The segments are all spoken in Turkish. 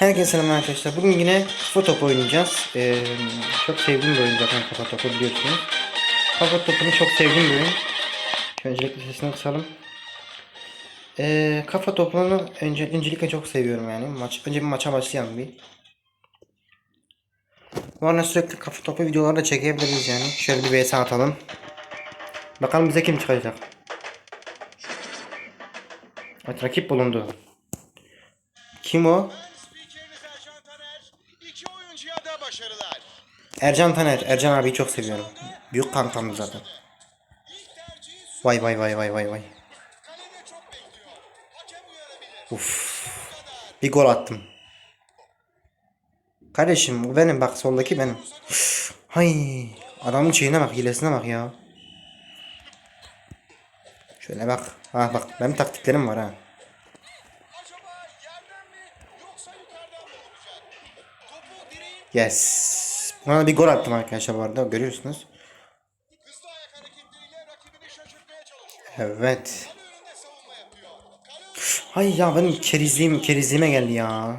Herkese selam arkadaşlar. Bugün yine kafa topu oynayacağız. Ee, çok sevdiğim bir oyun zaten kafa topu biliyorsunuz. Kafa topunu çok sevdiğim bir oyun. Öncelikle sesini kısalım. Ee, kafa topunu önce, öncelikle çok seviyorum yani. Maç, önce bir maça başlayalım bir. Bu arada sürekli kafa topu videoları da çekebiliriz yani. Şöyle bir vs atalım. Bakalım bize kim çıkacak. Evet rakip bulundu. Kim o? Ercan Taner. Ercan abiyi çok seviyorum. Büyük kankam zaten. Vay vay vay vay vay vay. Uf. Bir gol attım. Kardeşim bu benim bak soldaki benim. Hay adamın şeyine bak hilesine bak ya. Şöyle bak. Ha bak benim taktiklerim var ha. Yes. Da bir gol attım arkadaşlar bu arada görüyorsunuz. Evet. Hay ya benim kerizliğim kerizliğime geldi ya.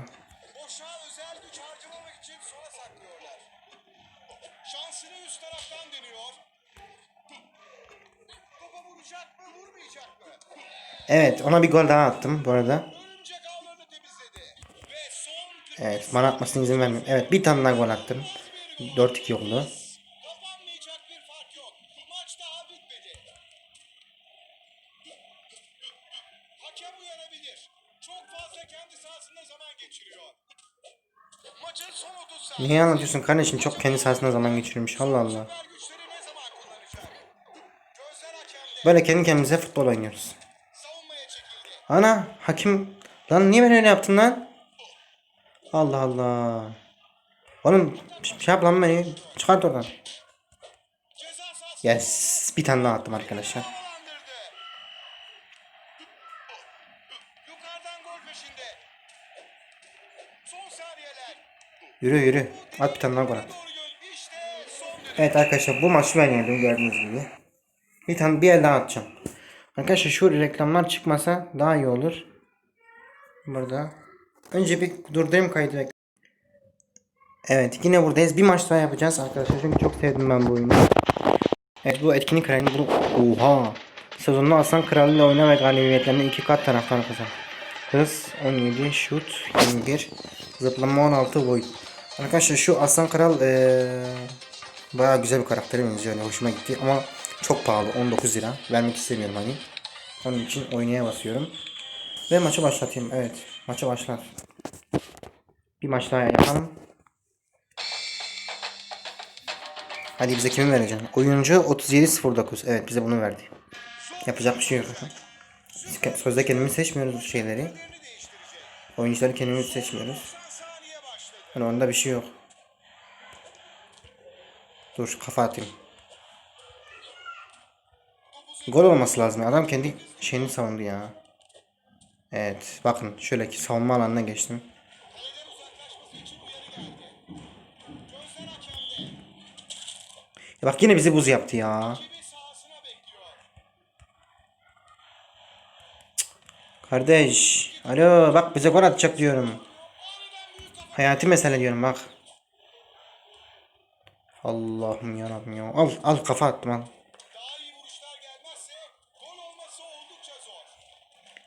Evet ona bir gol daha attım bu arada. Evet bana atmasına izin vermiyorum. Evet bir tane daha gol attım. 4-2 oldu. Kapanmayacak bir fark yok. Maç daha bitmedi. Hakem uyanabilir. Çok fazla kendi sahasında zaman geçiriyor. Maçın son 30 saniye. Niye anlatıyorsun kardeşim? Çok kendi sahasında zaman geçiriyormuş. Allah Allah. Böyle kendi kendimize futbol oynuyoruz. Ana hakim. Lan niye ben öyle yaptın lan? Allah Allah. Oğlum şey yap lan beni. Çıkart oradan. Yes. Bir tane daha attım arkadaşlar. Yürü yürü. At bir tane daha gol at. Evet arkadaşlar bu maçı ben yendim gördüğünüz gibi. Bir tane bir el daha atacağım. Arkadaşlar şu reklamlar çıkmasa daha iyi olur. Burada. Önce bir durdurayım kaydı. Evet yine buradayız. Bir maç daha yapacağız arkadaşlar. Çünkü çok sevdim ben bu oyunu. Evet bu etkinlik kralini bu. Oha. Sezonda Aslan Kralı ile oyna ve galibiyetlerine iki kat taraftar kazan. Hız 17, şut 21, zıplama 16, boy. Arkadaşlar şu Aslan Kral eee bayağı güzel bir karaktere. Yani hoşuma gitti ama çok pahalı 19 lira. Vermek istemiyorum hani. Onun için oynaya basıyorum. Ve maçı başlatayım. Evet. Maçı başlat. Bir maç daha yapalım. Hadi bize kimi vereceksin? Oyuncu 3709. Evet bize bunu verdi. Yapacak bir şey yok. Sözde kendimiz seçmiyoruz bu şeyleri. Oyuncuları kendimiz seçmiyoruz. Yani onda bir şey yok. Dur kafa atayım. Gol olması lazım. Adam kendi şeyini savundu ya. Evet bakın şöyle ki savunma alanına geçtim. Ya bak yine bizi buz yaptı ya. Bir bekliyor. Kardeş. Alo bak bize gol atacak diyorum. Hayati mesele diyorum bak. Allah'ım yarabbim ya. Al al kafa attım al. Daha iyi vuruşlar gelmezse gol olması oldukça zor.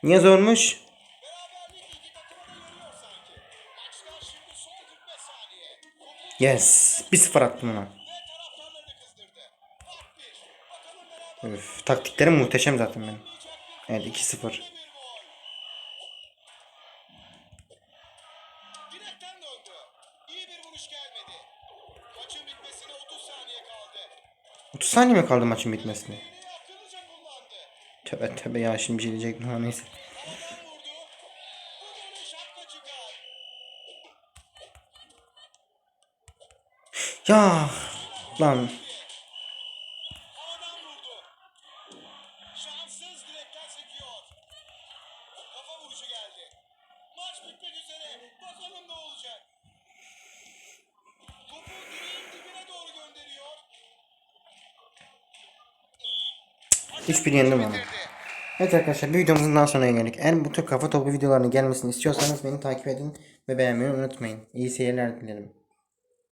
Niye zormuş? Beraberlik iki takıma görüyor sanki. Maçtan şimdi son 45 saniye. Topu Yes. 1-0 attım ona. ve taraftarlarını kızdırdı. Fark bir. Üf, taktiklerim muhteşem zaten benim. Evet 2-0. bir gol. Direkten döndü. İyi bir vuruş gelmedi. Maçın bitmesine 30 saniye kaldı. 30 saniye mi kaldı maçın bitmesine? Tövbe tövbe ya şimdi bir şey diyecektim ama neyse. Ya lan 3-1 yendim. Evet arkadaşlar bir videomuzun daha sonuna geldik. Eğer bu tür kafa topu videolarının gelmesini istiyorsanız beni takip edin ve beğenmeyi unutmayın. İyi seyirler dilerim.